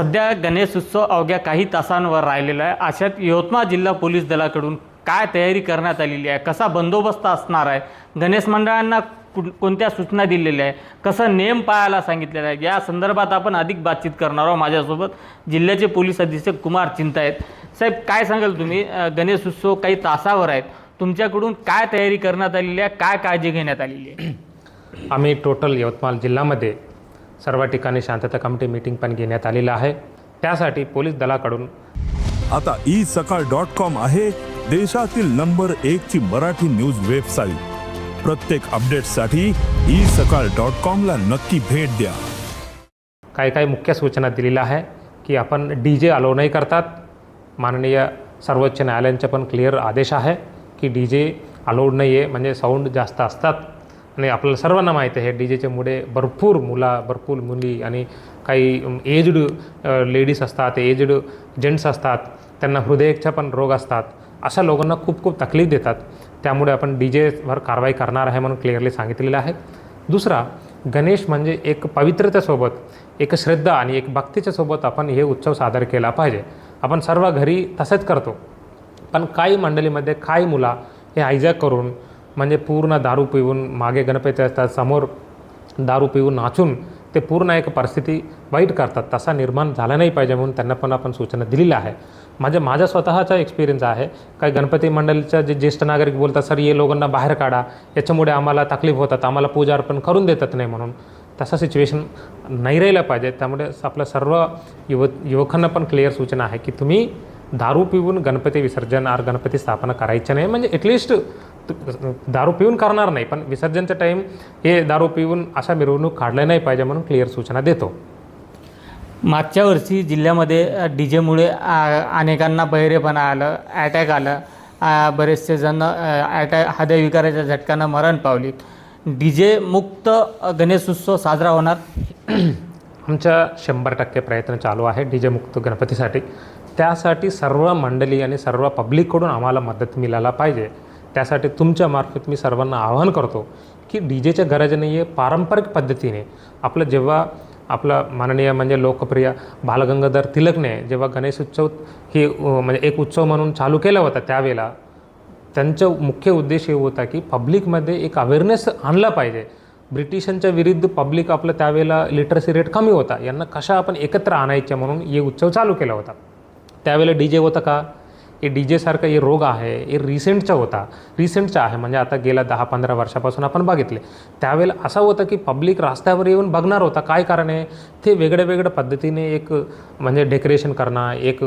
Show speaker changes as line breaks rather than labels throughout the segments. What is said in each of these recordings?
सध्या गणेश उत्सव अवघ्या काही तासांवर राहिलेला आहे. अशात यवतमाळ जिल्हा पोलीस दलाकडून काय तयारी करण्यात आलेली आहे? कसा बंदोबस्त असणार आहे? गणेश मंडळांना कु कोणत्या सूचना दिलेल्या आहे कसं नेम पाळायला सांगितलेलं आहे? या संदर्भात आपण अधिक बातचीत करणार आहोत माझ्यासोबत. जिल्ह्याचे पोलीस अधीक्षक कुमार चिंता आहेत. साहेब काय सांगाल तुम्ही? गणेश उत्सव काही तासावर आहेत. तुमच्याकडून काय तयारी करण्यात आलेली आहे? काय काळजी घेण्यात आलेली आहे?
आम्ही टोटल यवतमाळ जिल्ह्यामध्ये सर्व ठिकाणी शांतता कमिटी मीटिंग पण घेण्यात आलेलं आहे. त्यासाठी पोलीस दलाकडून
आता ई सकाळ डॉट कॉम आहे देशातील नंबर एक ची मराठी न्यूज वेबसाईट. प्रत्येक अपडेटसाठी ई सकाळ डॉट कॉम ला नक्की भेट द्या.
काही काही मुख्य सूचना दिलेल्या आहे की आपण डी जे अलो नाही करतात. माननीय सर्वोच्च न्यायालयांचे पण क्लिअर आदेश आहे की डी जे अलाउड नाही आहे म्हणजे साऊंड जास्त असतात. आणि आपल्याला सर्वांना माहीत आहे डी जेच्यामुळे भरपूर मुला भरपूर मुली आणि काही एज्ड लेडीज असतात एजड जेंट्स असतात त्यांना हृदयाच्या पण रोग असतात अशा लोकांना खूप खूप तकलीफ देतात. त्यामुळे आपण डी जेवर कारवाई करणार आहे म्हणून क्लिअरली सांगितलेलं आहे. दुसरा गणेश म्हणजे एक पवित्रतेसोबत एक श्रद्धा आणि एक भक्तीच्या सोबत आपण हे उत्सव सादर केला पाहिजे. आपण सर्व घरी तसेच करतो. पण काही मंडळीमध्ये काही मुला हे हायजॅक करून म्हणजे पूर्ण दारू पिऊन मागे गणपती असतात समोर दारू पिऊन नाचून ते पूर्ण एक परिस्थिती वाईट करतात. तसा निर्माण झाला नाही पाहिजे म्हणून त्यांना पण आपण सूचना दिलेल्या आहे म्हणजे माझ्या माझा स्वतःचा एक्सपिरियन्स आहे. काही गणपती मंडळीच्या जे ज्येष्ठ नागरिक बोलतात सर ये लोकांना बाहेर काढा. याच्यामुळे आम्हाला तकलीफ होतात. आम्हाला पूजा अर्पण करून देतात नाही म्हणून. तसं सिच्युएशन नाही राहिलं पाहिजे. त्यामुळे आपल्या सर्व युव युवकांना पण क्लिअर सूचना आहे की तुम्ही दारू पिऊन गणपती विसर्जन आर गणपती स्थापना करायचं नाही. म्हणजे ॲटलिस्ट दारू पिऊन करणार नाही पण विसर्जनचा टाईम हे दारू पिऊन अशा मिरवणूक काढल्या नाही पाहिजे म्हणून क्लिअर सूचना देतो.
मागच्या वर्षी जिल्ह्यामध्ये डी जेमुळे अनेकांना बहिरेपणा आलं अटॅक आलं. बरेचसे जण अटॅक हृदयविकाराच्या झटक्यानं मरण पावलीत डी जे मुक्त अ, गणेश उत्सव साजरा होणार.
आमच्या शंभर टक्के प्रयत्न चालू आहे डी जे मुक्त गणपतीसाठी. त्यासाठी सर्व मंडळी आणि सर्व पब्लिककडून आम्हाला मदत मिळायला पाहिजे. त्यासाठी तुमच्या मार्फत मी सर्वांना आवाहन करतो की डी जेच्या गरज नाही आहे पारंपरिक पद्धतीने आपलं जेव्हा आपलं माननीय म्हणजे लोकप्रिय बालगंगाधर तिलकने जेव्हा गणेश उत्सव ही म्हणजे एक उत्सव म्हणून चालू केला होता त्यावेळेला त्यांचा मुख्य उद्देश हे होता की पब्लिकमध्ये एक अवेअरनेस आणला पाहिजे. ब्रिटिशांच्या विरुद्ध पब्लिक आपलं त्यावेळेला लिटरसी रेट कमी होता. यांना कशा आपण एकत्र आणायच्या म्हणून हे उत्सव चालू केला होता. त्यावेळेला डी जे होतं का? हे डी जेसारखं हे रोग आहे हे रिसेंटचा होता. रिसेंटचा आहे म्हणजे आता गेल्या दहा पंधरा वर्षापासून आपण बघितले. त्यावेळेला असं होतं की पब्लिक रस्त्यावर येऊन बघणार होता. काय कारण आहे? ते वेगळ्या वेगळ्या पद्धतीने एक म्हणजे डेकोरेशन करणं एक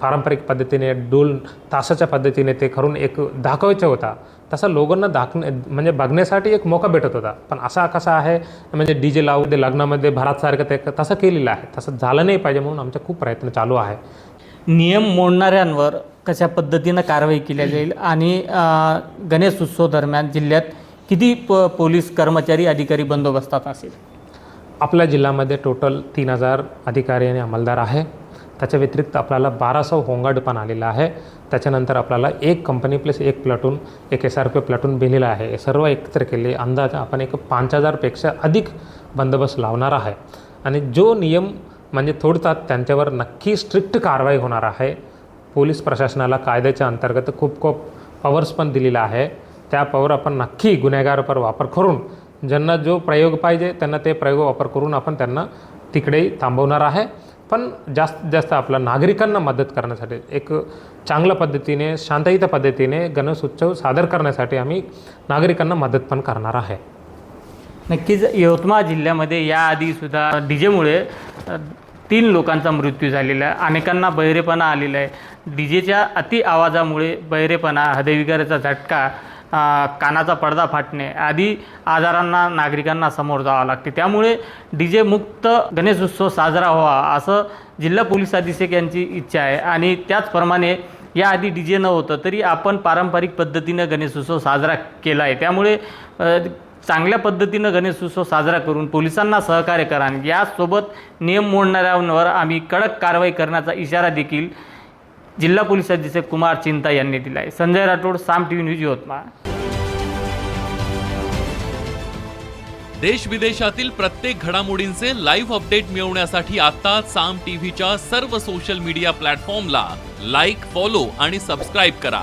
पारंपरिक पद्धतीने डोल तासाच्या पद्धतीने ते करून एक दाखवायचा होता. तसा लोकांना दाखणे म्हणजे बघण्यासाठी एक मोका भेटत होता. पण असा कसा आहे? म्हणजे डी जे लावू दे लग्नामध्ये भरातसारखं ते तसं केलेलं आहे. तसं झालं नाही पाहिजे म्हणून आमचा खूप प्रयत्न चालू आहे.
नियम मोडणाऱ्यांवर कशा पद्धतीनं कारवाई केली जाईल आणि गणेश उत्सव दरम्यान जिल्ह्यात किती प पोलीस कर्मचारी अधिकारी बंदोबस्तात असेल?
आपल्या जिल्ह्यामध्ये टोटल तीन हजार अधिकारी आणि अंमलदार आहे. त्याच्या व्यतिरिक्त आपल्याला बाराशे होमगार्ड पण आलेला आहे. त्याच्यानंतर आपल्याला एक कंपनी प्लस एक प्लाटून एक एस आर पी प्लाटून दिलेला आहे. सर्व एकत्र केले अंदाज आपण एक पाच हजारपेक्षा अधिक बंदोबस्त लावणार आहे. आणि जो नियम म्हणजे थोडतात त्यांच्यावर नक्की स्ट्रिक्ट कारवाई होणार आहे. पोलीस प्रशासनाला कायद्याच्या अंतर्गत खूप खूप पवर्स पण दिलेला आहे. त्या पवर आपण नक्की गुन्हेगारपर वापर करून ज्यांना जो प्रयोग पाहिजे त्यांना ते प्रयोग वापर करून आपण त्यांना तिकडे थांबवणार आहे. पण जास्तीत जास्त आपल्या नागरिकांना मदत करण्यासाठी एक चांगल्या पद्धतीने शांतयुत पद्धतीने गणेश उत्सव सादर करण्यासाठी आम्ही नागरिकांना मदत पण करणार आहे.
नक्कीच यवतमाळ जिल्ह्यामध्ये याआधीसुद्धा डी जेमुळे तीन लोकांचा मृत्यू झालेला आहे. अनेकांना बहिरेपणा आलेला आहे. डी जेच्या अति आवाजामुळे बहिरेपणा हृदयविकाराचा झटका कानाचा पडदा फाटणे आदी आजारांना नागरिकांना समोर जावं लागते. त्यामुळे डी जे मुक्त गणेश उत्सव साजरा व्हावा असं जिल्हा पोलीस अधीक्षक यांची इच्छा आहे. आणि त्याचप्रमाणे याआधी डी जे न होतं तरी आपण पारंपरिक पद्धतीनं गणेशोत्सव साजरा केला आहे. त्यामुळे चांगल्या पद्धतीनं गणेशोत्सव साजरा करून पोलिसांना सहकार्य करा आणि यासोबत नियम मोडणाऱ्यांवर आम्ही कडक कारवाई करण्याचा इशारा देखील जिल्हा पोलीस अधीक्षक कुमार चिंता यांनी दिला आहे. Sanjay Rathod Saam T V news Yavatmal.
देश विदेशातील प्रत्येक घडामोडींचे लाईव्ह अपडेट मिळवण्यासाठी आता साम टीव्हीच्या सर्व सोशल मीडिया प्लॅटफॉर्मला लाईक फॉलो आणि सबस्क्राईब करा.